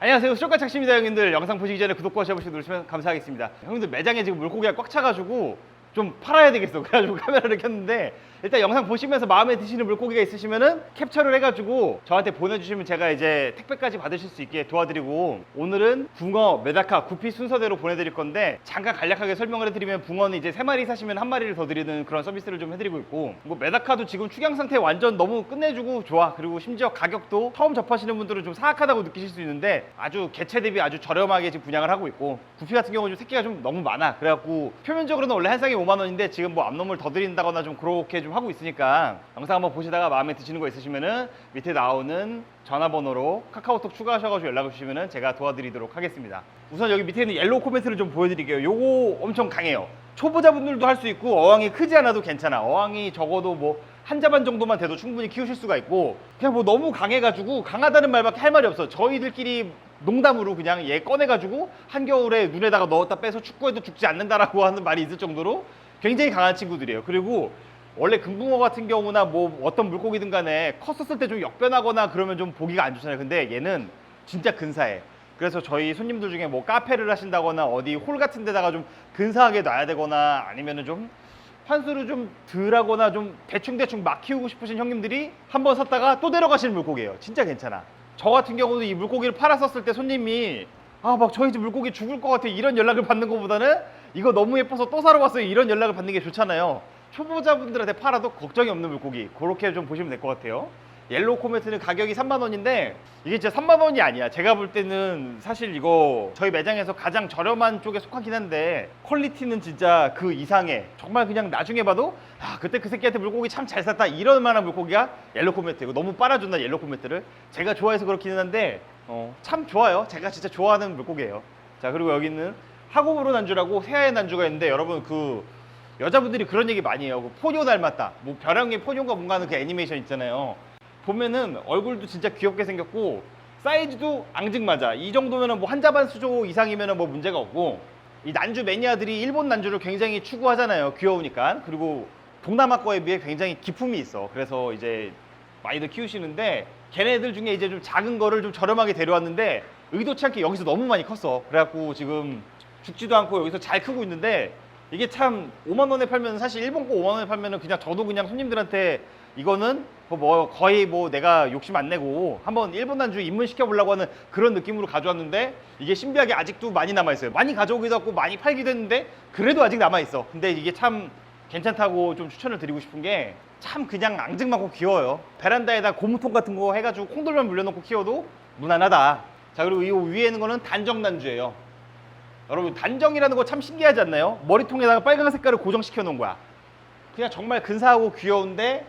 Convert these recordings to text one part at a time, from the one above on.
안녕하세요. 수족관 착시입니다 형님들. 영상 보시기 전에 구독과 좋아요 버튼 누르시면 감사하겠습니다. 형님들 매장에 지금 물고기가 꽉 차가지고 좀 팔아야 되겠어. 그래가지고 카메라를 켰는데 일단 영상 보시면서 마음에 드시는 물고기가 있으시면은 캡처를 해가지고 저한테 보내주시면 제가 이제 택배까지 받으실 수 있게 도와드리고 오늘은 붕어, 메다카, 구피 순서대로 보내드릴 건데 잠깐 간략하게 설명을 해드리면 붕어는 이제 세 마리 사시면 한 마리를 더 드리는 그런 서비스를 좀 해드리고 있고 뭐 메다카도 지금 축양 상태 완전 너무 끝내주고 좋아. 그리고 심지어 가격도 처음 접하시는 분들은 좀 사악하다고 느끼실 수 있는데 아주 개체 대비 아주 저렴하게 지금 분양을 하고 있고 구피 같은 경우는 좀 새끼가 좀 너무 많아. 그래갖고 표면적으로는 원래 한 쌍에 5만 원인데 지금 뭐 암놈을 더 드린다거나 좀 그렇게 좀 하고 있으니까 영상 한번 보시다가 마음에 드시는 거 있으시면은 밑에 나오는 전화번호로 카카오톡 추가하셔가지고 연락을 주시면은 제가 도와드리도록 하겠습니다. 우선 여기 밑에 있는 옐로우 코멘트를 좀 보여드릴게요. 요거 엄청 강해요. 초보자분들도 할 수 있고 어항이 크지 않아도 괜찮아. 어항이 적어도 뭐 한 자반 정도만 돼도 충분히 키우실 수가 있고 그냥 뭐 너무 강해가지고 강하다는 말밖에 할 말이 없어. 저희들끼리 농담으로 그냥 얘 꺼내가지고 한겨울에 눈에다가 넣었다 빼서 축구해도 죽지 않는다라고 하는 말이 있을 정도로 굉장히 강한 친구들이에요. 그리고 원래 금붕어 같은 경우나 뭐 어떤 물고기든 간에 컸었을 때 좀 역변하거나 그러면 좀 보기가 안 좋잖아요. 근데 얘는 진짜 근사해. 그래서 저희 손님들 중에 뭐 카페를 하신다거나 어디 홀 같은 데다가 좀 근사하게 놔야 되거나 아니면은 좀 환수를 좀 덜하거나 좀 대충대충 막 키우고 싶으신 형님들이 한 번 샀다가 또 데려가시는 물고기예요. 진짜 괜찮아. 저 같은 경우도 이 물고기를 팔았었을 때 손님이 아 막 저희 집 물고기 죽을 것 같아 이런 연락을 받는 것보다는 이거 너무 예뻐서 또 사러 왔어요 이런 연락을 받는 게 좋잖아요. 초보자분들한테 팔아도 걱정이 없는 물고기 그렇게 좀 보시면 될 것 같아요. 옐로우 코메트는 가격이 3만 원인데 이게 진짜 3만 원이 아니야. 제가 볼 때는 사실 이거 저희 매장에서 가장 저렴한 쪽에 속하긴 한데 퀄리티는 진짜 그 이상의 정말 그냥 나중에 봐도 아 그때 그 새끼한테 물고기 참 잘 샀다 이런 만한 물고기가 옐로우 코메트 이거 너무 빨아준다 옐로우 코메트를 제가 좋아해서 그렇기는 한데 어, 참 좋아요. 제가 진짜 좋아하는 물고기예요. 자 그리고 여기는 하고브로 난주라고 새하얀 난주가 있는데 여러분 그 여자분들이 그런 얘기 많이 해요. 그 포뇨 닮았다. 뭐 벼랑의 포뇨가 뭔가 하는 그 애니메이션 있잖아요. 보면은 얼굴도 진짜 귀엽게 생겼고 사이즈도 앙증맞아. 이 정도면은 뭐 한자반 수조 이상이면은 뭐 문제가 없고 이 난주 매니아들이 일본 난주를 굉장히 추구하잖아요. 귀여우니까. 그리고 동남아 거에 비해 굉장히 기품이 있어. 그래서 이제 많이들 키우시는데 걔네들 중에 이제 좀 작은 거를 좀 저렴하게 데려왔는데 의도치 않게 여기서 너무 많이 컸어. 그래갖고 지금 죽지도 않고 여기서 잘 크고 있는데 이게 참 5만 원에 팔면 사실 일본 거 5만 원에 팔면은 그냥 저도 그냥 손님들한테 이거는 뭐- 뭐 거의 뭐 내가 욕심 안 내고 한번 일본 난주 입문시켜 보려고 하는 그런 느낌으로 가져왔는데 이게 신비하게 아직도 많이 남아 있어요. 많이 가져오기도 하고 많이 팔기도 했는데 그래도 아직 남아 있어. 근데 이게 참 괜찮다고 좀 추천을 드리고 싶은 게 참 그냥 앙증맞고 귀여워요. 베란다에다 고무통 같은 거 해가지고 콩돌만 물려놓고 키워도 무난하다. 자 그리고 이 위에 있는 거는 단정 난주예요. 여러분 단정이라는 거 참 신기하지 않나요? 머리통에다가 빨간 색깔을 고정시켜 놓은 거야. 그냥 정말 근사하고 귀여운데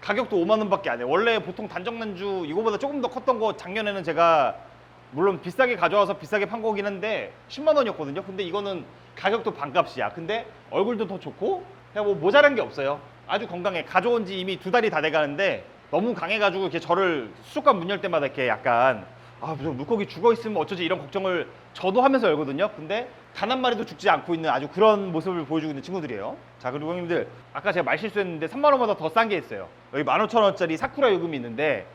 가격도 5만 원밖에 안 해. 원래 보통 단정 난주 이거보다 조금 더 컸던 거 작년에는 제가 물론 비싸게 가져와서 비싸게 판 거긴 한데 10만 원이었거든요. 근데 이거는 가격도 반값이야. 근데 얼굴도 더 좋고 그냥 뭐 모자란 게 없어요. 아주 건강해. 가져온 지 이미 두 달이 다 돼가는데 너무 강해가지고 이렇게 저를 수족관 문 열 때마다 이렇게 약간 아, 저 물고기 죽어 있으면 어쩌지 이런 걱정을 저도 하면서 열거든요. 근데 단 한 마리도 죽지 않고 있는 아주 그런 모습을 보여주고 있는 친구들이에요. 자, 그리고 형님들 아까 제가 말 실수했는데 3만 원보다 더 싼 게 있어요. 여기 15,000원짜리 사쿠라 요금이 있는데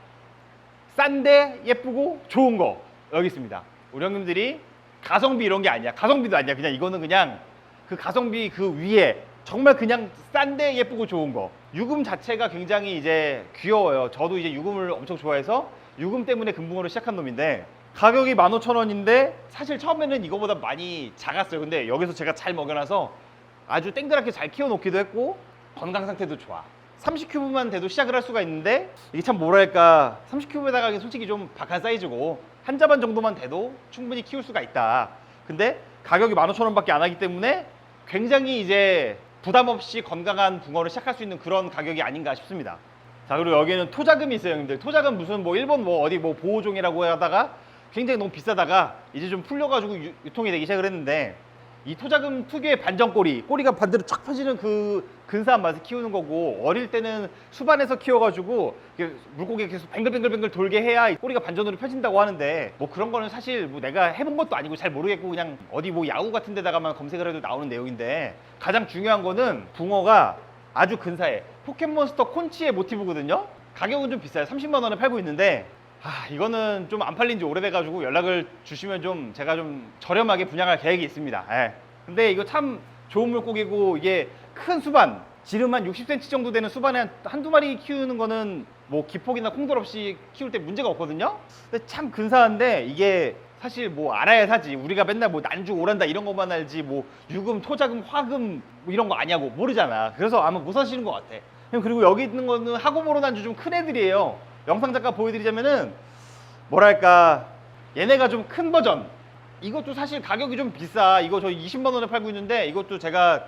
싼데 예쁘고 좋은 거 여기 있습니다. 우리 형님들이 가성비 이런 게 아니야. 가성비도 아니야. 그냥 이거는 그냥 그 가성비 그 위에 정말 그냥 싼데 예쁘고 좋은 거. 유금 자체가 굉장히 이제 귀여워요. 저도 이제 유금을 엄청 좋아해서 유금 때문에 금붕어를 시작한 놈인데 가격이 15,000원인데 사실 처음에는 이거보다 많이 작았어요. 근데 여기서 제가 잘 먹여놔서 아주 땡그랗게 잘 키워놓기도 했고 건강 상태도 좋아. 30큐브만 돼도 시작을 할 수가 있는데 이게 참 뭐랄까 30큐브에다가 솔직히 좀 박한 사이즈고 한 자반 정도만 돼도 충분히 키울 수가 있다. 근데 가격이 15,000원밖에 안 하기 때문에 굉장히 이제 부담 없이 건강한 붕어를 시작할 수 있는 그런 가격이 아닌가 싶습니다. 자 그리고 여기에는 토자금이 있어요 형님들 토자금 무슨 뭐 일본 뭐 어디 뭐 보호종이라고 하다가 굉장히 너무 비싸다가 이제 좀 풀려가지고 유, 유통이 되기 시작을 했는데 이 토자금 특유의 반전꼬리 꼬리가 반대로 쫙 펴지는 그 근사한 맛을 키우는 거고 어릴 때는 수반에서 키워가지고 물고기 계속 뱅글뱅글뱅글 돌게 해야 이 꼬리가 반전으로 펴진다고 하는데 뭐 그런 거는 사실 뭐 내가 해본 것도 아니고 잘 모르겠고 그냥 어디 뭐 야구 같은 데다가만 검색을 해도 나오는 내용인데 가장 중요한 거는 붕어가 아주 근사해. 포켓몬스터 콘치의 모티브거든요. 가격은 좀 비싸요. 30만 원에 팔고 있는데 아, 이거는 좀 안 팔린 지 오래돼가지고 연락을 주시면 좀 제가 좀 저렴하게 분양할 계획이 있습니다. 예. 근데 이거 참 좋은 물고기고 이게 큰 수반, 지름 한 60cm 정도 되는 수반에 한, 한두 마리 키우는 거는 뭐 기폭이나 콩돌 없이 키울 때 문제가 없거든요. 근데 참 근사한데 이게 사실 뭐 알아야 사지. 우리가 맨날 뭐 난주 오란다 이런 것만 알지 뭐 유금, 토자금, 화금 뭐 이런 거 아냐고 모르잖아. 그래서 아마 못 사시는 것 같아. 그리고 여기 있는 거는 하고모로 난주 좀 큰 애들이에요. 영상 잠깐 보여드리자면은 뭐랄까 얘네가 좀 큰 버전. 이것도 사실 가격이 좀 비싸. 이거 저 20만 원에 팔고 있는데 이것도 제가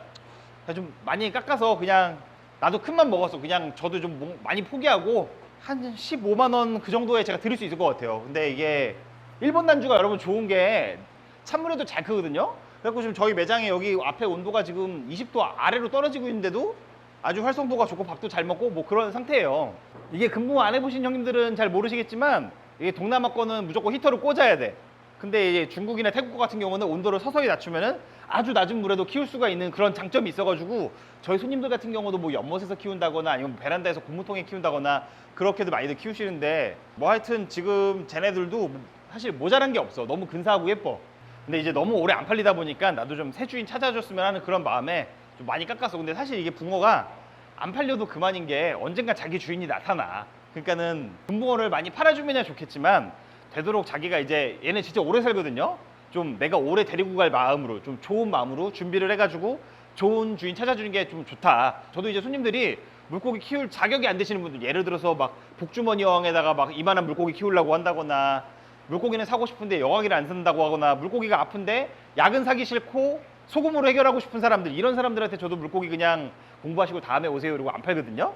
좀 많이 깎아서 그냥 나도 큰맘 먹었어 그냥 저도 좀 뭐- 많이 포기하고 한 15만 원 그 정도에 제가 드릴 수 있을 것 같아요. 근데 이게 일본 난주가 여러분 좋은 게 찬물에도 잘 크거든요. 그래갖고 지금 저희 매장에 여기 앞에 온도가 지금 20도 아래로 떨어지고 있는데도 아주 활성도가 좋고 밥도 잘 먹고 뭐 그런 상태예요. 이게 근무 안 해보신 형님들은 잘 모르시겠지만 이게 동남아 거는 무조건 히터를 꽂아야 돼. 근데 이제 중국이나 태국 거 같은 경우는 온도를 서서히 낮추면은 아주 낮은 물에도 키울 수가 있는 그런 장점이 있어가지고 저희 손님들 같은 경우도 뭐 연못에서 키운다거나 아니면 베란다에서 고무통에 키운다거나 그렇게도 많이들 키우시는데 뭐 하여튼 지금 쟤네들도 사실 모자란 게 없어. 너무 근사하고 예뻐. 근데 이제 너무 오래 안 팔리다 보니까 나도 좀 새 주인 찾아줬으면 하는 그런 마음에 좀 많이 깎았어. 근데 사실 이게 붕어가 안 팔려도 그만인 게 언젠가 자기 주인이 나타나. 그러니까는 금붕어를 많이 팔아주면 좋겠지만 되도록 자기가 이제 얘네 진짜 오래 살거든요. 좀 내가 오래 데리고 갈 마음으로 좀 좋은 마음으로 준비를 해가지고 좋은 주인 찾아주는 게 좀 좋다. 저도 이제 손님들이 물고기 키울 자격이 안 되시는 분들 예를 들어서 막 복주머니 여왕에다가 막 이만한 물고기 키우려고 한다거나 물고기는 사고 싶은데 여왕이를 안 쓴다고 하거나 물고기가 아픈데 약은 사기 싫고 소금으로 해결하고 싶은 사람들 이런 사람들한테 저도 물고기 그냥 공부하시고 다음에 오세요 이러고 안 팔거든요.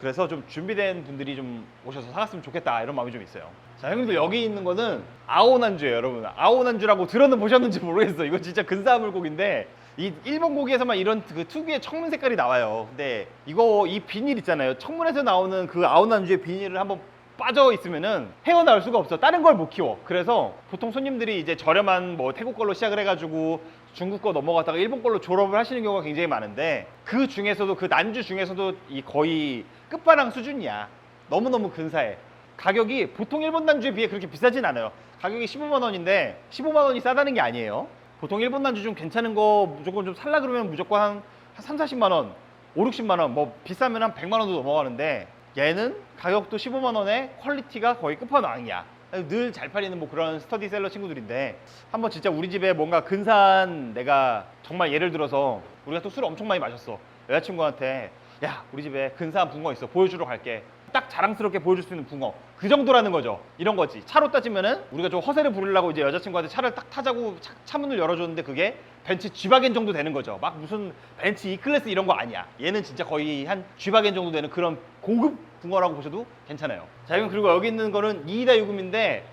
그래서 좀 준비된 분들이 좀 오셔서 사갔으면 좋겠다 이런 마음이 좀 있어요. 자 형님들 여기 있는 거는 아오난주예요 여러분. 아오난주라고 들어는 보셨는지 모르겠어. 이거 진짜 근사한 물고기인데 이 일본 고기에서만 이런 그 특유의 청문 색깔이 나와요. 근데 이거 이 비닐 있잖아요. 청문에서 나오는 그 아오난주의 비닐을 한번 빠져 있으면은 헤어나올 수가 없어. 다른 걸 못 키워. 그래서 보통 손님들이 이제 저렴한 뭐 태국 걸로 시작을 해가지고 중국 거 넘어갔다가 일본 걸로 졸업을 하시는 경우가 굉장히 많은데 그 중에서도 그 난주 중에서도 이 거의 끝바랑 수준이야. 너무너무 근사해. 가격이 보통 일본 난주에 비해 그렇게 비싸진 않아요. 가격이 15만 원인데 15만 원이 싸다는 게 아니에요. 보통 일본 난주 좀 괜찮은 거 무조건 좀 살라 그러면 무조건 한, 한 3, 40만 원, 5, 60만 원, 뭐 비싸면 한 100만 원도 넘어가는데 얘는 가격도 15만 원에 퀄리티가 거의 끝판왕이야. 늘 잘 팔리는 뭐 그런 스터디셀러 친구들인데 한번 진짜 우리 집에 뭔가 근사한 내가 정말 예를 들어서 우리가 또 술을 엄청 많이 마셨어. 여자친구한테 야 우리 집에 근사한 붕어 있어 보여주러 갈게. 딱 자랑스럽게 보여줄 수 있는 붕어 그 정도라는 거죠. 이런 거지. 차로 따지면은 우리가 좀 허세를 부리려고 이제 여자친구한테 차를 딱 타자고 차, 차 문을 열어줬는데 그게 벤츠 G바겐 정도 되는 거죠. 막 무슨 벤츠 E 클래스 이런 거 아니야. 얘는 진짜 거의 한 G바겐 정도 되는 그런 고급 붕어라고 보셔도 괜찮아요. 자, 그럼 그리고 여기 있는 거는 이이다 유금인데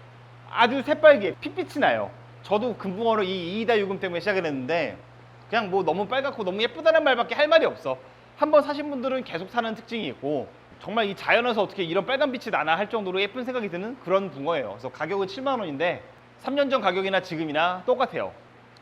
아주 새빨개 핏빛이 나요. 저도 금붕어를 이 이이다 유금 때문에 시작을 했는데 그냥 뭐 너무 빨갛고 너무 예쁘다는 말밖에 할 말이 없어. 한번 사신 분들은 계속 사는 특징이 있고 정말 이 자연에서 어떻게 이런 빨간 빛이 나나 할 정도로 예쁜 생각이 드는 그런 붕어예요. 그래서 가격은 7만 원인데 3년 전 가격이나 지금이나 똑같아요.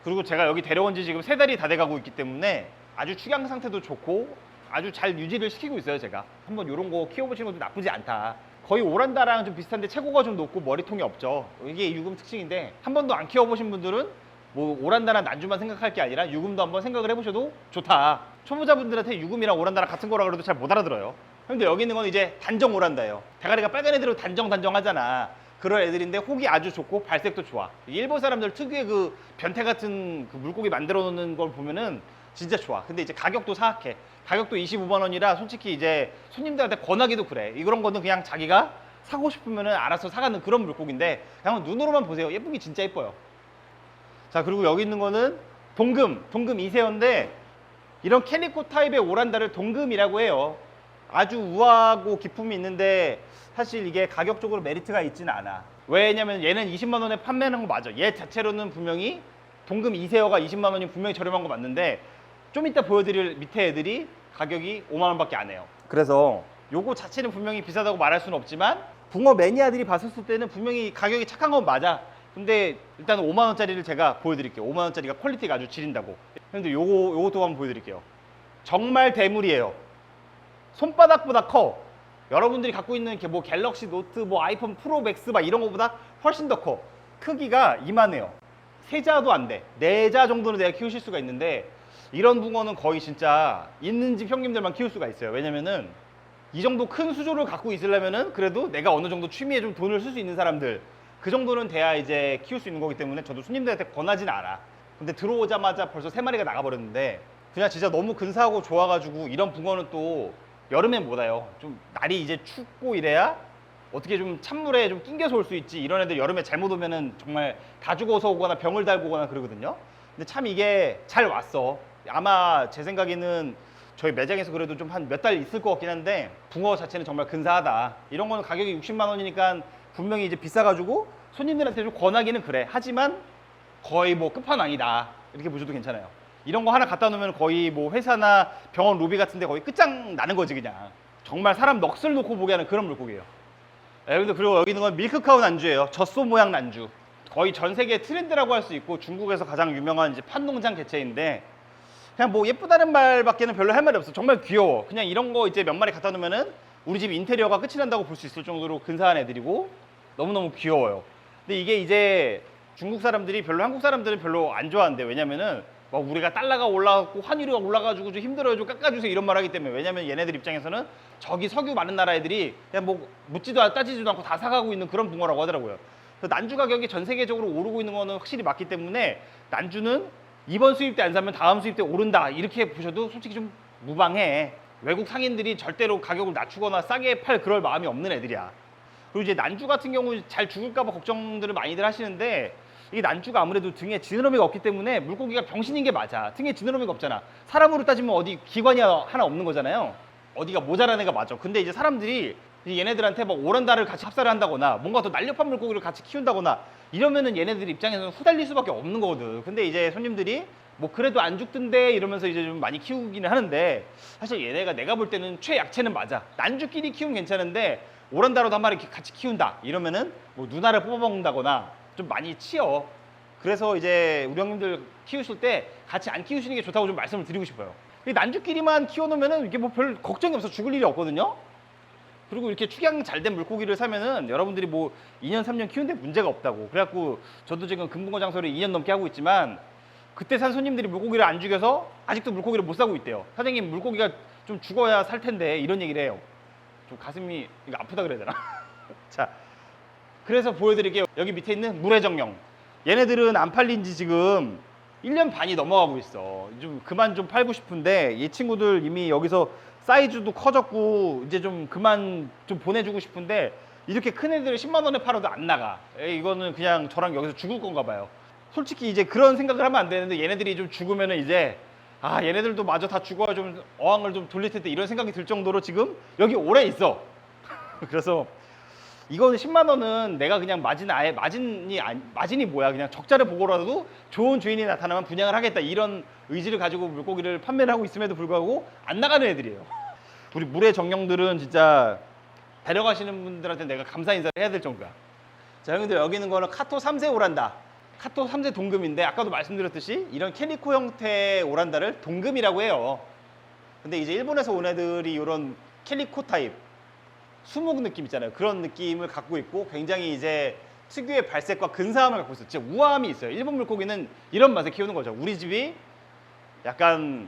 그리고 제가 여기 데려온 지 지금 세 달이 다 돼가고 있기 때문에 아주 축양 상태도 좋고 아주 잘 유지를 시키고 있어요 제가. 한번 이런 거 키워보시는 것도 나쁘지 않다. 거의 오란다랑 좀 비슷한데 체구가 좀 높고 머리통이 없죠. 이게 유금 특징인데 한 번도 안 키워보신 분들은 뭐 오란다나 난주만 생각할 게 아니라 유금도 한번 생각을 해보셔도 좋다. 초보자분들한테 유금이랑 오란다랑 같은 거라 그래도 잘 못 알아들어요 근데 여기 있는 건 이제 단정 오란다예요 대가리가 빨간 애들은 단정 단정 하잖아 그런 애들인데 혹이 아주 좋고 발색도 좋아. 일본 사람들 특유의 그 변태 같은 그 물고기 만들어 놓는 걸 보면은 진짜 좋아. 근데 이제 가격도 사악해. 가격도 25만 원이라 솔직히 이제 손님들한테 권하기도 그래. 이런 거는 그냥 자기가 사고 싶으면은 알아서 사가는 그런 물고기인데 그냥 눈으로만 보세요. 예쁘기 진짜 예뻐요. 자 그리고 여기 있는 거는 동금, 동금 이세어인데 이런 캐리코 타입의 오란다를 동금이라고 해요. 아주 우아하고 기품이 있는데 사실 이게 가격적으로 메리트가 있지는 않아. 왜냐면 얘는 20만 원에 판매하는 거 맞아. 얘 자체로는 분명히 동금 이세어가 20만 원이 분명히 저렴한 거 맞는데 좀 이따 보여드릴 밑에 애들이 가격이 5만 원밖에 안 해요. 그래서 요거 자체는 분명히 비싸다고 말할 수는 없지만 붕어 매니아들이 봤었을 때는 분명히 가격이 착한 건 맞아. 근데 일단 5만 원짜리를 제가 보여드릴게요. 5만 원짜리가 퀄리티가 아주 지린다고. 근데 요거 요것도 한번 보여드릴게요. 정말 대물이에요. 손바닥보다 커. 여러분들이 갖고 있는 이렇게 뭐 갤럭시 노트, 뭐 아이폰 프로 맥스 막 이런 거보다 훨씬 더 커. 크기가 이만해요. 세자도 안 돼. 네자 정도는 내가 키우실 수가 있는데 이런 붕어는 거의 진짜 있는 집 형님들만 키울 수가 있어요. 왜냐면은 이 정도 큰 수조를 갖고 있으려면은 그래도 내가 어느 정도 취미에 좀 돈을 쓸 수 있는 사람들 그 정도는 돼야 이제 키울 수 있는 거기 때문에 저도 손님들한테 권하진 않아. 근데 들어오자마자 벌써 세 마리가 나가버렸는데 그냥 진짜 너무 근사하고 좋아가지고 이런 붕어는 또 여름엔 못 와요. 좀 날이 이제 춥고 이래야 어떻게 좀 찬물에 좀 낑겨서 올 수 있지. 이런 애들 여름에 잘못 오면은 정말 다 죽어서 오거나 병을 달고 오거나 그러거든요. 근데 참 이게 잘 왔어. 아마 제 생각에는 저희 매장에서 그래도 좀 한 몇 달 있을 것 같긴 한데 붕어 자체는 정말 근사하다. 이런 거는 가격이 60만 원이니까 분명히 이제 비싸가지고 손님들한테 좀 권하기는 그래. 하지만 거의 뭐 끝판왕이다. 이렇게 보셔도 괜찮아요. 이런 거 하나 갖다 놓으면 거의 뭐 회사나 병원 로비 같은 데 거의 끝장 나는 거지 그냥. 정말 사람 넋을 놓고 보게 하는 그런 물고기예요. 여러분들 그리고 여기 있는 건 밀크카우 난주예요. 젖소 모양 난주. 거의 전 세계 트렌드라고 할 수 있고 중국에서 가장 유명한 이제 판농장 개체인데 그냥 뭐 예쁘다는 말밖에는 별로 할 말이 없어. 정말 귀여워. 그냥 이런 거 이제 몇 마리 갖다 놓으면은 우리 집 인테리어가 끝이 난다고 볼 수 있을 정도로 근사한 애들이고 너무너무 귀여워요. 근데 이게 이제 중국 사람들이 별로 한국 사람들은 별로 안 좋아한대. 왜냐면은 막 우리가 달러가 올라가고 환율이 올라가지고 좀 힘들어요. 좀 깎아주세요. 이런 말 하기 때문에. 왜냐면 얘네들 입장에서는 저기 석유 많은 나라 애들이 그냥 뭐 묻지도 않- 따지지도 않고 다 사가고 있는 그런 붕어라고 하더라고요. 그래서 난주 가격이 전 세계적으로 오르고 있는 거는 확실히 맞기 때문에 난주는 이번 수입 때 안 사면 다음 수입 때 오른다. 이렇게 보셔도 솔직히 좀 무방해. 외국 상인들이 절대로 가격을 낮추거나 싸게 팔 그럴 마음이 없는 애들이야. 그리고 이제 난주 같은 경우 잘 죽을까봐 걱정들을 많이들 하시는데 이게 난주가 아무래도 등에 지느러미가 없기 때문에 물고기가 병신인 게 맞아. 등에 지느러미가 없잖아. 사람으로 따지면 어디 기관이 하나 없는 거잖아요. 어디가 모자란 애가 맞아. 근데 이제 사람들이 얘네들한테 막 오란다를 같이 합사를 한다거나 뭔가 더 날렵한 물고기를 같이 키운다거나 이러면은 얘네들 입장에서는 후달릴 수밖에 없는 거거든. 근데 이제 손님들이 뭐 그래도 안 죽던데 이러면서 이제 좀 많이 키우기는 하는데 사실 얘네가 내가 볼 때는 최약체는 맞아. 난주끼리 키우면 괜찮은데 오란다로도 한 마리 같이 키운다 이러면은 뭐 누나를 뽑아먹는다거나 좀 많이 치여. 그래서 이제 우리 형님들 키우실 때 같이 안 키우시는 게 좋다고 좀 말씀을 드리고 싶어요. 이 난주끼리만 키워놓으면은 이게 뭐 별 걱정이 없어 죽을 일이 없거든요. 그리고 이렇게 축양 잘 된 물고기를 사면은 여러분들이 뭐 2년 3년 키우는데 문제가 없다고. 그래갖고 저도 지금 금붕어 장소를 2년 넘게 하고 있지만 그때 산 손님들이 물고기를 안 죽여서 아직도 물고기를 못 사고 있대요. 사장님 물고기가 좀 죽어야 살 텐데 이런 얘기를 해요. 좀 가슴이 이거 아프다 그래야 되나? 자, 그래서 보여드릴게요. 여기 밑에 있는 물의 정령. 얘네들은 안 팔린 지 지금 1년 반이 넘어가고 있어. 좀 그만 좀 팔고 싶은데 이 친구들 이미 여기서 사이즈도 커졌고 이제 좀 그만 좀 보내주고 싶은데 이렇게 큰 애들을 10만 원에 팔아도 안 나가. 에이, 이거는 그냥 저랑 여기서 죽을 건가 봐요. 솔직히 이제 그런 생각을 하면 안 되는데 얘네들이 좀 죽으면은 이제 아 얘네들도 마저 다 죽어야 좀 어항을 좀 돌릴 텐데 이런 생각이 들 정도로 지금 여기 오래 있어. 그래서 이거는 10만 원은 내가 그냥 마진 아예 마진이 아니- 마진이 뭐야 그냥 적자를 보고라도 좋은 주인이 나타나면 분양을 하겠다 이런 의지를 가지고 물고기를 판매를 하고 있음에도 불구하고 안 나가는 애들이에요. 우리 물의 정령들은 진짜 데려가시는 분들한테 내가 감사 인사를 해야 될 정도야. 자 형님들 여기 있는 거는 카토 3세 오란다. 카토 3세 동금인데 아까도 말씀드렸듯이 이런 캐리코 형태의 오란다를 동금이라고 해요. 근데 이제 일본에서 온 애들이 이런 캘리코 타입 수목 느낌 있잖아요. 그런 느낌을 갖고 있고 굉장히 이제 특유의 발색과 근사함을 갖고 있어요. 진짜 우아함이 있어요. 일본 물고기는 이런 맛에 키우는 거죠. 우리 집이 약간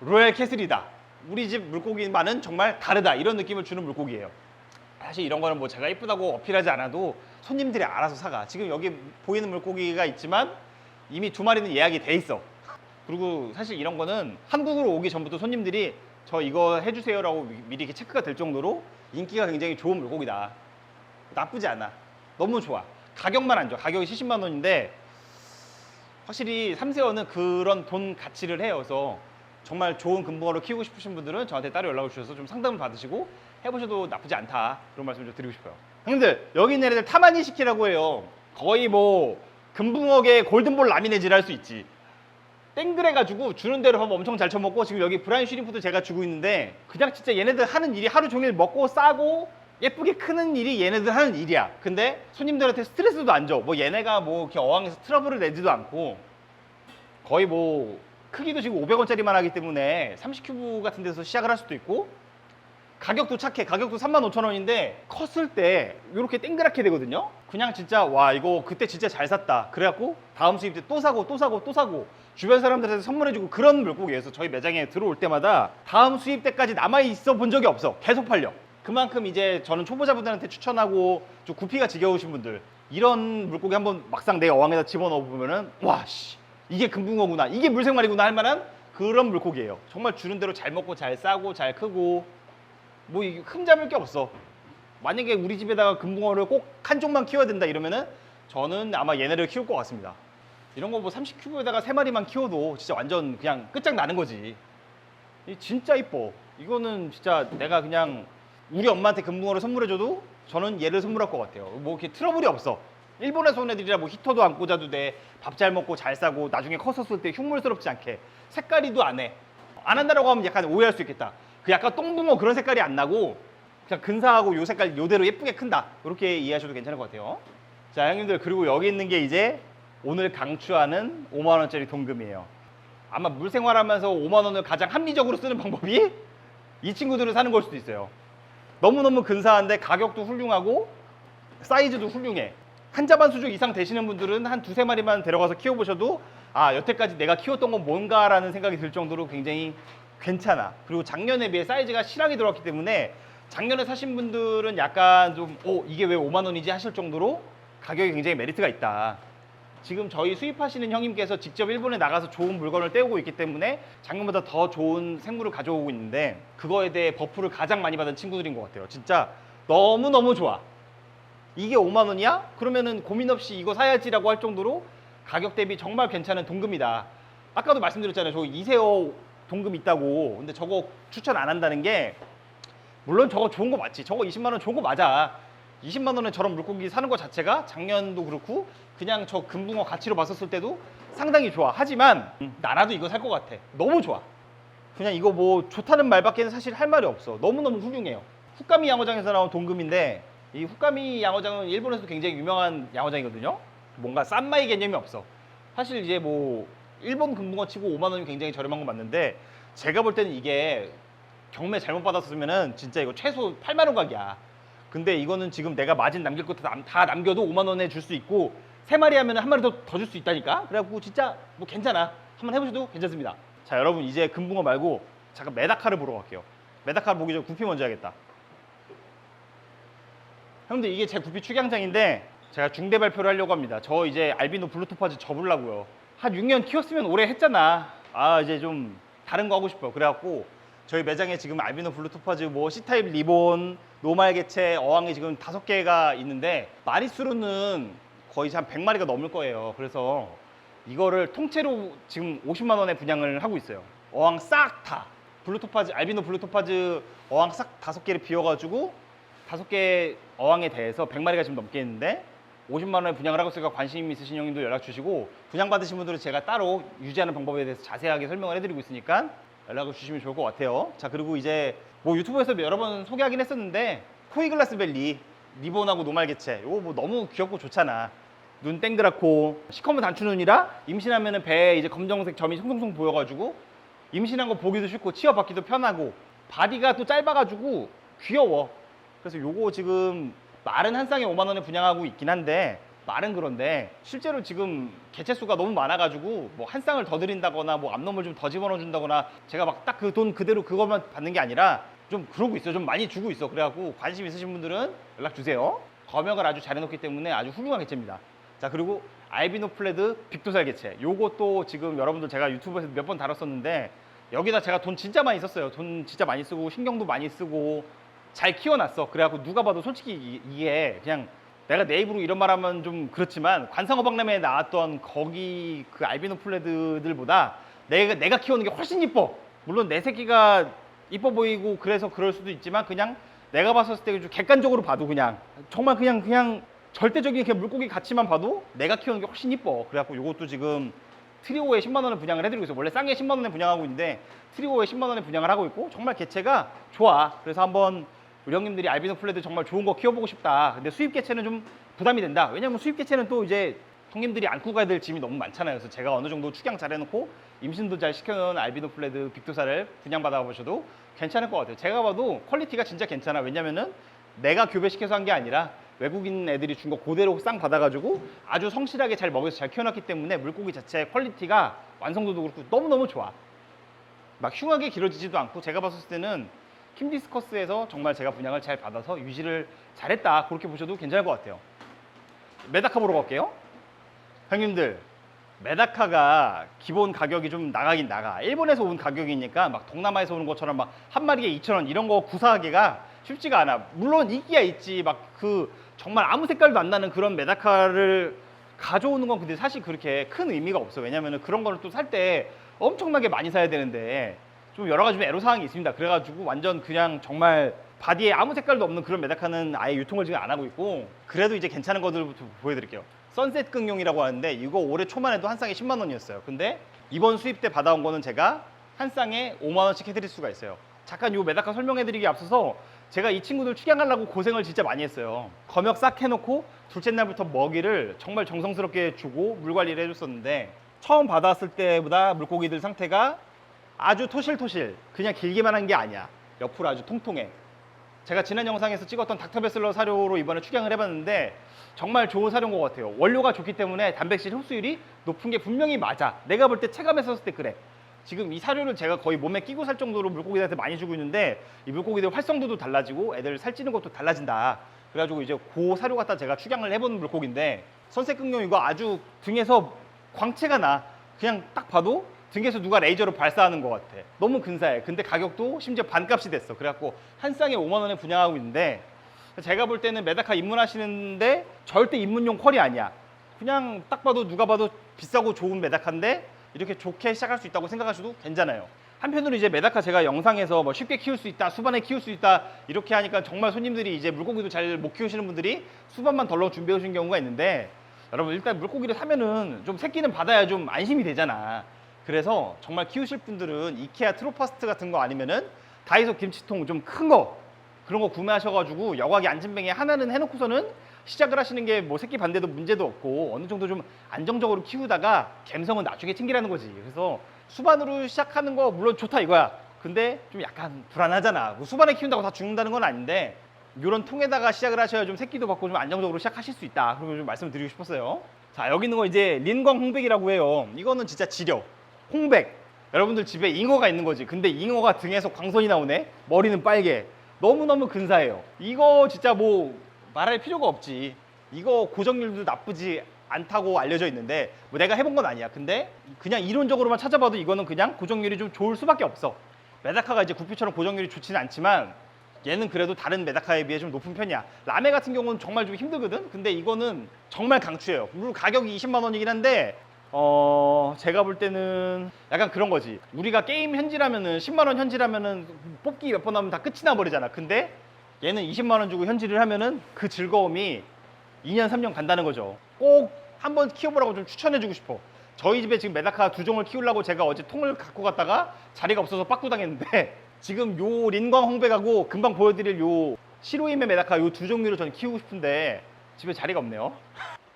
로얄 캐슬이다. 우리 집 물고기만은 정말 다르다. 이런 느낌을 주는 물고기예요. 사실 이런 거는 뭐 제가 이쁘다고 어필하지 않아도 손님들이 알아서 사가. 지금 여기 보이는 물고기가 있지만 이미 두 마리는 예약이 돼 있어. 그리고 사실 이런 거는 한국으로 오기 전부터 손님들이 저 이거 해주세요라고 미- 미리 이렇게 체크가 될 정도로 인기가 굉장히 좋은 물고기다. 나쁘지 않아. 너무 좋아. 가격만 안 좋아. 가격이 70만 원인데 확실히 삼세어는 그런 돈 가치를 해요. 그래서 정말 좋은 금붕어를 키우고 싶으신 분들은 저한테 따로 연락을 주셔서 좀 상담을 받으시고 해보셔도 나쁘지 않다. 그런 말씀 좀 드리고 싶어요. 형님들 여기 있는 애들 타마니 시키라고 해요. 거의 뭐 금붕어계 골든볼 라미네질 할 수 있지. 땡그래가지고 주는 대로 하면 엄청 잘 처먹고 지금 여기 브라인 슈림프도 제가 주고 있는데 그냥 진짜 얘네들 하는 일이 하루 종일 먹고 싸고 예쁘게 크는 일이 얘네들 하는 일이야. 근데 손님들한테 스트레스도 안 줘. 뭐 얘네가 뭐 이렇게 어항에서 트러블을 내지도 않고 거의 뭐 크기도 지금 500원짜리만 하기 때문에 30큐브 같은 데서 시작을 할 수도 있고 가격도 착해. 가격도 35,000원인데 컸을 때 이렇게 땡그랗게 되거든요. 그냥 진짜 와 이거 그때 진짜 잘 샀다. 그래갖고 다음 수입 때 또 사고 또 사고 또 사고 주변 사람들한테 선물해주고 그런 물고기에서 저희 매장에 들어올 때마다 다음 수입 때까지 남아 있어 본 적이 없어. 계속 팔려. 그만큼 이제 저는 초보자분들한테 추천하고 좀 구피가 지겨우신 분들 이런 물고기 한번 막상 내 어항에다 집어넣어 보면은 와씨 이게 금붕어구나 이게 물생말이구나 할 만한 그런 물고기예요. 정말 주는 대로 잘 먹고 잘 싸고 잘 크고 뭐 이게 흠 잡을 게 없어. 만약에 우리 집에다가 금붕어를 꼭한 종만 키워야 된다 이러면은 저는 아마 얘네를 키울 것 같습니다. 이런 거 뭐 30큐브에다가 세 마리만 키워도 진짜 완전 그냥 끝장나는 거지. 이 진짜 이뻐. 이거는 진짜 내가 그냥 우리 엄마한테 금붕어를 선물해줘도 저는 얘를 선물할 것 같아요. 뭐 이렇게 트러블이 없어. 일본에서 온 애들이라 뭐 히터도 안 꽂아도 돼. 밥 잘 먹고 잘 싸고 나중에 컸었을 때 흉물스럽지 않게 색깔이도 안 해. 안 한다라고 하면 약간 오해할 수 있겠다. 그 약간 똥붕어 그런 색깔이 안 나고 그냥 근사하고 요 색깔 요대로 예쁘게 큰다. 이렇게 이해하셔도 괜찮을 것 같아요. 자 형님들 그리고 여기 있는 게 이제 오늘 강추하는 5만 원짜리 동금이에요. 아마 물생활하면서 5만 원을 가장 합리적으로 쓰는 방법이 이 친구들을 사는 걸 수도 있어요. 너무너무 근사한데 가격도 훌륭하고 사이즈도 훌륭해. 한 자반 수족 이상 되시는 분들은 한 두세 마리만 데려가서 키워보셔도 아 여태까지 내가 키웠던 건 뭔가라는 생각이 들 정도로 굉장히 괜찮아. 그리고 작년에 비해 사이즈가 실하게 들어왔기 때문에 작년에 사신 분들은 약간 좀 어, 이게 왜 5만 원이지 하실 정도로 가격이 굉장히 메리트가 있다. 지금 저희 수입하시는 형님께서 직접 일본에 나가서 좋은 물건을 떼오고 있기 때문에 작년보다 더 좋은 생물을 가져오고 있는데 그거에 대해 버프를 가장 많이 받은 친구들인 것 같아요. 진짜 너무너무 좋아. 이게 5만 원이야? 그러면은 고민 없이 이거 사야지라고 할 정도로 가격 대비 정말 괜찮은 동금이다. 아까도 말씀드렸잖아요. 저 이세어 동금 있다고. 근데 저거 추천 안 한다는 게 물론 저거 좋은 거 맞지. 저거 20만 원 좋은 거 맞아. 20만 원에 저런 물고기 사는 거 자체가 작년도 그렇고 그냥 저 금붕어 가치로 봤었을 때도 상당히 좋아. 하지만 음, 나라도 이거 살 것 같아. 너무 좋아. 그냥 이거 뭐 좋다는 말밖에는 사실 할 말이 없어. 너무너무 훌륭해요. 후카미 양어장에서 나온 동금인데 이 후카미 양어장은 일본에서 굉장히 유명한 양어장이거든요. 뭔가 싼 마이 개념이 없어. 사실 이제 뭐 일본 금붕어 치고 5만 원이 굉장히 저렴한 건 맞는데 제가 볼 때는 이게 경매 잘못 받았으면은 진짜 이거 최소 8만 원 각이야. 근데 이거는 지금 내가 마진 남길 거다 남겨도 5만 원에 줄 수 있고 세 마리 하면 한 마리 더 더 줄 수 있다니까. 그래갖고 진짜 뭐 괜찮아. 한번 해보셔도 괜찮습니다. 자 여러분 이제 금붕어 말고 잠깐 메다카를 보러 갈게요. 메다카 보기 전에 구피 먼저 해야겠다. 형들 이게 제 구피 축양장인데 제가 중대 발표를 하려고 합니다. 저 이제 알비노 블루토파즈 접으려고요. 한 6년 키웠으면 오래 했잖아. 아 이제 좀 다른 거 하고 싶어. 그래갖고 저희 매장에 지금 알비노 블루토파즈 뭐 C타입 리본, 노말 개체, 어항이 지금 다섯 개가 있는데 마리수로는 거의 한 100마리가 넘을 거예요. 그래서 이거를 통째로 지금 50만 원에 분양을 하고 있어요. 어항 싹 다. 블루토파즈, 알비노 블루토파즈 어항 싹 다섯 개를 비워가지고 다섯 개 어항에 대해서 100마리가 지금 넘게 있는데 50만 원에 분양을 하고 있으니까 관심 있으신 형님도 연락 주시고 분양 받으신 분들은 제가 따로 유지하는 방법에 대해서 자세하게 설명을 해드리고 있으니까 연락을 주시면 좋을 것 같아요. 자 그리고 이제 뭐 유튜브에서 여러 번 소개하긴 했었는데 코이글라스 벨리 리본하고 노말 개체 이거 뭐 너무 귀엽고 좋잖아. 눈 땡그랗고 시커먼 단추 눈이라 임신하면은 배에 이제 검정색 점이 송송송 보여가지고 임신한 거 보기도 쉽고 치워받기도 편하고 바디가 또 짧아가지고 귀여워. 그래서 요거 지금 말은 한 쌍에 5만 원에 분양하고 있긴 한데 말은 그런데 실제로 지금 개체 수가 너무 많아가지고 뭐 한 쌍을 더 드린다거나 뭐 암놈을 좀 더 집어넣어 준다거나 제가 막 딱 그 돈 그대로 그것만 받는 게 아니라 좀 그러고 있어 좀 많이 주고 있어. 그래갖고 관심 있으신 분들은 연락 주세요. 검역을 아주 잘 해놓기 때문에 아주 훌륭한 개체입니다. 자 그리고 알비노 플레드 빅도살 개체. 요것도 지금 여러분들 제가 유튜브에서 몇 번 다뤘었는데 여기다 제가 돈 진짜 많이 썼어요. 돈 진짜 많이 쓰고 신경도 많이 쓰고 잘 키워놨어. 그래갖고 누가 봐도 솔직히 이- 이게 그냥 내가 내 입으로 이런 말하면 좀 그렇지만 관상어박람회에 나왔던 거기 그 알비노 플레드들보다 내가 내가 키우는 게 훨씬 이뻐. 물론 내 새끼가 이뻐 보이고 그래서 그럴 수도 있지만 그냥 내가 봤을 때좀 객관적으로 봐도 그냥 정말 그냥 그냥 절대적인 그냥 물고기 가치만 봐도 내가 키우는 게 훨씬 이뻐. 그래갖고 요것도 지금 트리오에 10만 원에 분양을 해드리고 있어요. 원래 쌍에 10만 원에 분양하고 있는데 트리오에 10만 원에 분양을 하고 있고 정말 개체가 좋아. 그래서 한번 우리 형님들이 알비노 플레드 정말 좋은 거 키워보고 싶다. 근데 수입 개체는 좀 부담이 된다. 왜냐면 수입 개체는 또 이제 형님들이 안고 가야 될 짐이 너무 많잖아요. 그래서 제가 어느 정도 축양 잘 해놓고 임신도 잘 시켜놓은 알비노 플레드 빅도사를 분양받아 보셔도 괜찮을 것 같아요. 제가 봐도 퀄리티가 진짜 괜찮아. 왜냐면은 내가 교배시켜서 한 게 아니라 외국인 애들이 준 거 그대로 쌍 받아가지고 아주 성실하게 잘 먹여서 잘 키워놨기 때문에 물고기 자체의 퀄리티가 완성도도 그렇고 너무너무 좋아. 막 흉하게 길어지지도 않고 제가 봤을 때는 킴디스커스에서 정말 제가 분양을 잘 받아서 유지를 잘했다 그렇게 보셔도 괜찮을 것 같아요. 메다카 보러 갈게요. 형님들 메다카가 기본 가격이 좀 나가긴 나가. 일본에서 온 가격이니까 막 동남아에서 오는 것처럼 막 한 마리에 2,000원 이런 거 구사하기가 쉽지가 않아. 물론 인기야 있지. 막 그 정말 아무 색깔도 안 나는 그런 메다카를 가져오는 건 근데 사실 그렇게 큰 의미가 없어. 왜냐면은 그런 거를 또 살 때 엄청나게 많이 사야 되는데 좀 여러 가지 좀 애로사항이 있습니다. 그래가지고 완전 그냥 정말 바디에 아무 색깔도 없는 그런 메다카는 아예 유통을 지금 안 하고 있고 그래도 이제 괜찮은 것들부터 보여드릴게요. 선셋 극용이라고 하는데 이거 올해 초만 해도 한 쌍에 10만 원이었어요. 근데 이번 수입 때 받아온 거는 제가 한 쌍에 5만 원씩 해드릴 수가 있어요. 잠깐 요 메다카 설명해드리기 앞서서 제가 이 친구들 축양하려고 고생을 진짜 많이 했어요. 검역 싹 해놓고 둘째 날부터 먹이를 정말 정성스럽게 주고 물 관리를 해줬었는데 처음 받아왔을 때보다 물고기들 상태가 아주 토실토실 그냥 길기만 한 게 아니야. 옆으로 아주 통통해. 제가 지난 영상에서 찍었던 닥터베슬러 사료로 이번에 축양을 해봤는데 정말 좋은 사료인 것 같아요. 원료가 좋기 때문에 단백질 흡수율이 높은 게 분명히 맞아. 내가 볼 때 체감했었을 때 그래. 지금 이 사료를 제가 거의 몸에 끼고 살 정도로 물고기들한테 많이 주고 있는데 이 물고기들 활성도도 달라지고 애들 살찌는 것도 달라진다. 그래가지고 이제 그 사료 갖다 제가 축양을 해본 물고기인데 선색극용 이거 아주 등에서 광채가 나. 그냥 딱 봐도 등에서 누가 레이저로 발사하는 것 같아. 너무 근사해. 근데 가격도 심지어 반값이 됐어. 그래갖고 한 쌍에 5만 원에 분양하고 있는데 제가 볼 때는 메다카 입문하시는데 절대 입문용 퀄이 아니야. 그냥 딱 봐도 누가 봐도 비싸고 좋은 메다카인데 이렇게 좋게 시작할 수 있다고 생각하셔도 괜찮아요. 한편으로 이제 메다카 제가 영상에서 뭐 쉽게 키울 수 있다, 수반에 키울 수 있다 이렇게 하니까 정말 손님들이 이제 물고기도 잘 못 키우시는 분들이 수반만 덜렁 준비해 오신 경우가 있는데 여러분 일단 물고기를 사면은 좀 새끼는 받아야 좀 안심이 되잖아. 그래서 정말 키우실 분들은 이케아 트로파스트 같은 거 아니면은 다이소 김치통 좀 큰 거 그런 거 구매하셔가지고 여과기 안진뱅이 하나는 해놓고서는 시작을 하시는 게 뭐 새끼 반대도 문제도 없고 어느 정도 좀 안정적으로 키우다가 갬성은 나중에 챙기라는 거지. 그래서 수반으로 시작하는 거 물론 좋다 이거야. 근데 좀 약간 불안하잖아. 뭐 수반에 키운다고 다 죽는다는 건 아닌데 이런 통에다가 시작을 하셔야 좀 새끼도 받고 좀 안정적으로 시작하실 수 있다. 그리고 좀 말씀을 드리고 싶었어요. 자 여기 있는 거 이제 린광 홍백이라고 해요. 이거는 진짜 지려. 홍백. 여러분들 집에 잉어가 있는 거지. 근데 잉어가 등에서 광선이 나오네. 머리는 빨개. 너무너무 근사해요. 이거 진짜 뭐 말할 필요가 없지. 이거 고정률도 나쁘지 않다고 알려져 있는데 뭐 내가 해본 건 아니야. 근데 그냥 이론적으로만 찾아봐도 이거는 그냥 고정률이 좀 좋을 수밖에 없어. 메다카가 이제 구피처럼 고정률이 좋지는 않지만 얘는 그래도 다른 메다카에 비해 좀 높은 편이야. 라메 같은 경우는 정말 좀 힘들거든. 근데 이거는 정말 강추해요. 물론 가격이 20만 원이긴 한데 어 제가 볼 때는 약간 그런 거지. 우리가 게임 현질하면은 10만 원 현질하면은 뽑기 몇 번 하면 다 끝이 나 버리잖아. 근데 얘는 20만 원 주고 현질을 하면은 그 즐거움이 2년 3년 간다는 거죠. 꼭 한번 키워보라고 좀 추천해주고 싶어. 저희 집에 지금 메다카 두 종을 키우려고 제가 어제 통을 갖고 갔다가 자리가 없어서 빠꾸 당했는데 지금 요 린광 홍백하고 금방 보여드릴 요 시로임의 메다카 요 두 종류를 저는 키우고 싶은데 집에 자리가 없네요.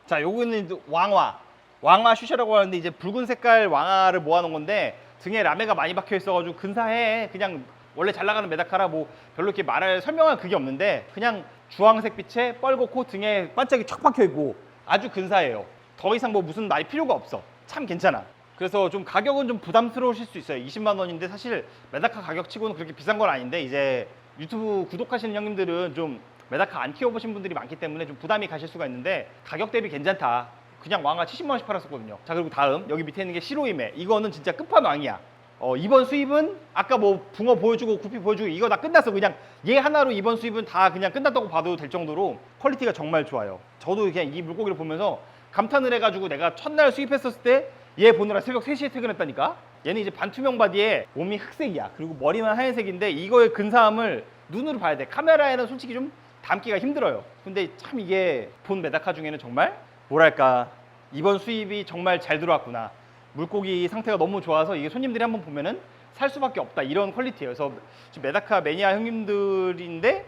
자, 요거는 왕화. 왕화 슈셔라고 하는데 이제 붉은 색깔 왕화를 모아놓은 건데 등에 라메가 많이 박혀 있어가지고 근사해. 그냥 원래 잘 나가는 메다카라 뭐 별로 이렇게 말할 설명할 그게 없는데 그냥 주황색 빛에 뻘겋고 등에 반짝이 촥 박혀 있고 아주 근사해요. 더 이상 뭐 무슨 말이 필요가 없어. 참 괜찮아. 그래서 좀 가격은 좀 부담스러우실 수 있어요. 20만 원인데 사실 메다카 가격치고는 그렇게 비싼 건 아닌데 이제 유튜브 구독하시는 형님들은 좀 메다카 안 키워보신 분들이 많기 때문에 좀 부담이 가실 수가 있는데 가격 대비 괜찮다. 그냥 왕아 70만 원씩 팔았었거든요. 자 그리고 다음 여기 밑에 있는 게 시로이메. 이거는 진짜 끝판왕이야. 어, 이번 수입은 아까 뭐 붕어 보여주고 구피 보여주고 이거 다 끝났어. 그냥 얘 하나로 이번 수입은 다 그냥 끝났다고 봐도 될 정도로 퀄리티가 정말 좋아요. 저도 그냥 이 물고기를 보면서 감탄을 해가지고 내가 첫날 수입했었을 때 얘 보느라 새벽 3시에 퇴근했다니까? 얘는 이제 반투명 바디에 몸이 흑색이야. 그리고 머리만 하얀색인데 이거의 근사함을 눈으로 봐야 돼. 카메라에는 솔직히 좀 담기가 힘들어요. 근데 참 이게 본 메다카 중에는 정말 뭐랄까 이번 수입이 정말 잘 들어왔구나. 물고기 상태가 너무 좋아서 이게 손님들이 한번 보면은 살 수밖에 없다 이런 퀄리티예요. 그래서 메다카 매니아 형님들인데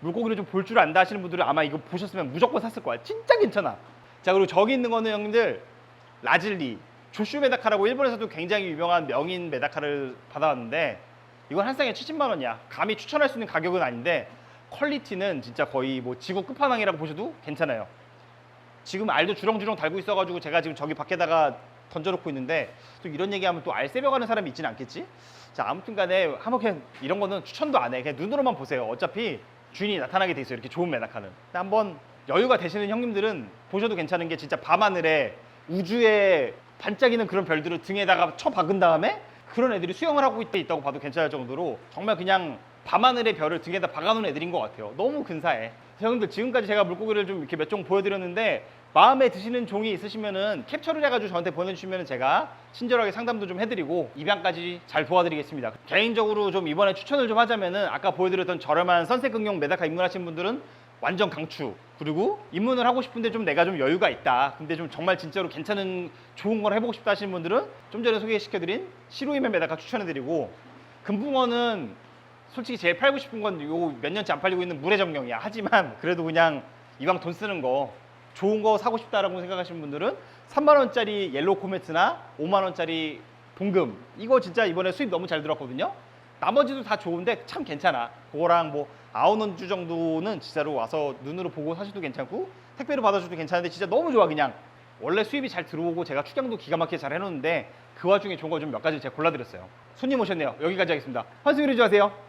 물고기를 좀 볼 줄 안다 하시는 분들은 아마 이거 보셨으면 무조건 샀을 거야. 진짜 괜찮아. 자 그리고 저기 있는 거는 형님들 라즐리 조슈 메다카라고 일본에서도 굉장히 유명한 명인 메다카를 받아왔는데 이건 한 쌍에 70만 원이야. 감히 추천할 수 있는 가격은 아닌데 퀄리티는 진짜 거의 뭐 지구 끝판왕이라고 보셔도 괜찮아요. 지금 알도 주렁주렁 달고 있어가지고 제가 지금 저기 밖에다가 던져놓고 있는데 또 이런 얘기하면 또 알 세벼가는 사람이 있지는 않겠지? 자 아무튼간에 그냥 이런 거는 추천도 안 해. 그냥 눈으로만 보세요. 어차피 주인이 나타나게 돼 있어요. 이렇게 좋은 메다카는. 근데 한번 여유가 되시는 형님들은 보셔도 괜찮은 게 진짜 밤하늘에 우주에 반짝이는 그런 별들을 등에다가 쳐 박은 다음에 그런 애들이 수영을 하고 있다 있다고 봐도 괜찮을 정도로 정말 그냥 밤하늘의 별을 등에다 박아놓은 애들인 것 같아요. 너무 근사해. 형님들 지금까지 제가 물고기를 좀 이렇게 몇 종 보여드렸는데 마음에 드시는 종이 있으시면은 캡처를 해가지고 저한테 보내주시면 제가 친절하게 상담도 좀 해드리고 입양까지 잘 도와드리겠습니다. 개인적으로 좀 이번에 추천을 좀 하자면은 아까 보여드렸던 저렴한 선색극용 메다카 입문하신 분들은 완전 강추. 그리고 입문을 하고 싶은데 좀 내가 좀 여유가 있다. 근데 좀 정말 진짜로 괜찮은 좋은 걸 해보고 싶다 하시는 분들은 좀 전에 소개시켜드린 시로이맨 메다카 추천해드리고 금붕어는 솔직히 제일 팔고 싶은 건 요 몇 년째 안 팔리고 있는 물의 정령이야. 하지만 그래도 그냥 이왕 돈 쓰는 거 좋은 거 사고 싶다라고 생각하시는 분들은 3만 원짜리 옐로우 코메트나 5만 원짜리 동금 이거 진짜 이번에 수입 너무 잘 들었거든요. 나머지도 다 좋은데 참 괜찮아. 그거랑 뭐 아웃원주 정도는 진짜로 와서 눈으로 보고 사셔도 괜찮고 택배로 받아줘도 괜찮은데 진짜 너무 좋아 그냥. 원래 수입이 잘 들어오고 제가 축양도 기가 막히게 잘 해놓는데 그 와중에 좋은 거 좀 몇 가지 제가 골라드렸어요. 손님 오셨네요. 여기까지 하겠습니다. 환승 유리 좋아하세요.